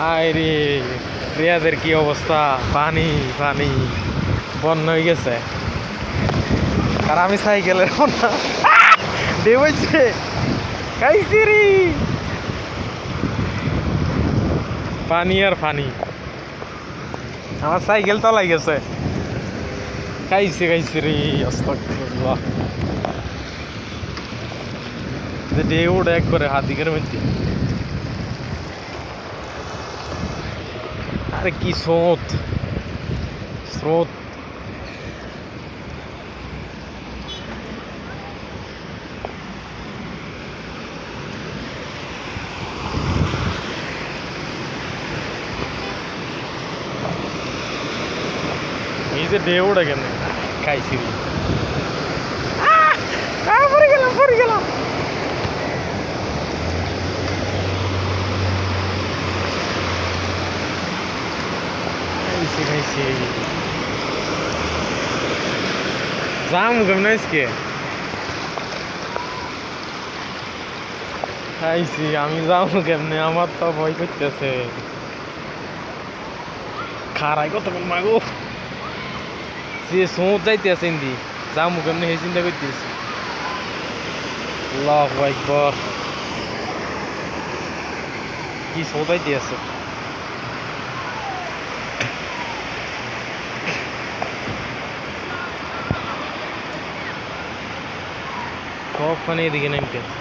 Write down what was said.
আয় রে রিয়াদের কি অবস্থা? পানি পানি। বন্যা হয়ে গেছে। আর আমি সাইকেলের দেবইছে খাইছি রে। পানি আর পানি। আমার সাইকেল তলাই গেছে। খাইছে খাইছে রে, আস্তাগফিরুল্লাহ। যে ঢেউটা একবারে হাত দিকের মধ্যে। আরে কি স্রোত স্রোত এই যে ঢেউটা কেন খাইছি রে। আহ! আহ, পড়ে গেলাম পড়ে গেলাম খাইছি খাইছি যাম কেমন আজকে খাইছি আমি যাম কেমনে আমার তো ভয় করতেছে খারাই কতক্ষণ মাগো যে সোঁত যাইতেছে ইন্দি যাম কেমনে সেই চিন্তা করতেছি আল্লাহ একবার কি সোঁতাইতে আছে সব পানি এদিকে নামতে আছে